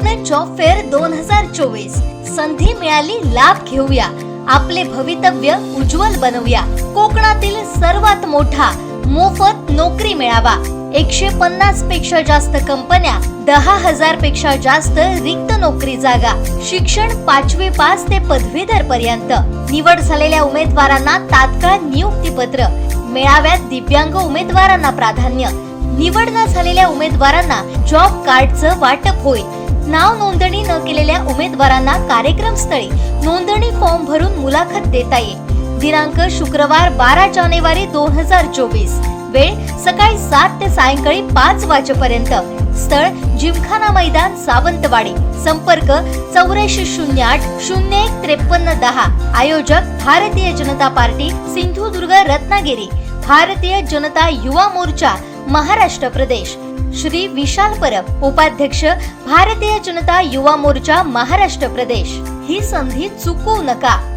नवरत्न job fair दोन हजार चोवीस. संधी मिळाली लाभ घेऊया. आपले भवितव्य उज्ज्वल बनवूया. कोकणातील सर्वात मोठा मोफत नोकरी मिळावा. एकशे पन्नासपेक्षा जास्त कंपन्या दहा हजारपेक्षा जास्त रिक्त नोकरी जागा. शिक्षण पाचवी पास ते पदवीधर पर्यंत. निवड झालेल्या उमेदवारांना तात्काळ नियुक्तीपत्र. मेळाव्यात दिव्यांग उमेदवारांना प्राधान्य. निवड न झालेल्या उमेदवारांना जॉब कार्डचं वाटप होईल. नाव नोंदणी न केलेल्या उमेदवारांना कार्यक्रम स्थळी नोंदणी फॉर्म भरून मुलाखत देता येईल. दिनांक शुक्रवार बारा जानेवारी दोन हजार चोवीस. वेळ सकाळी सात ते सायंकाळी पाच वाजेपर्यंत. स्थळ जिमखाना मैदान सावंतवाडी. संपर्क चौऱ्याऐंशी शून्य आठ शून्य एक त्रेपन्न दहा. आयोजक भारतीय जनता पार्टी सिंधुदुर्ग रत्नागिरी. भारतीय जनता युवा मोर्चा महाराष्ट्र प्रदेश. श्री विशाल परब उपाध्यक्ष भारतीय जनता युवा मोर्चा महाराष्ट्र प्रदेश. ही संधी चुकवू नका.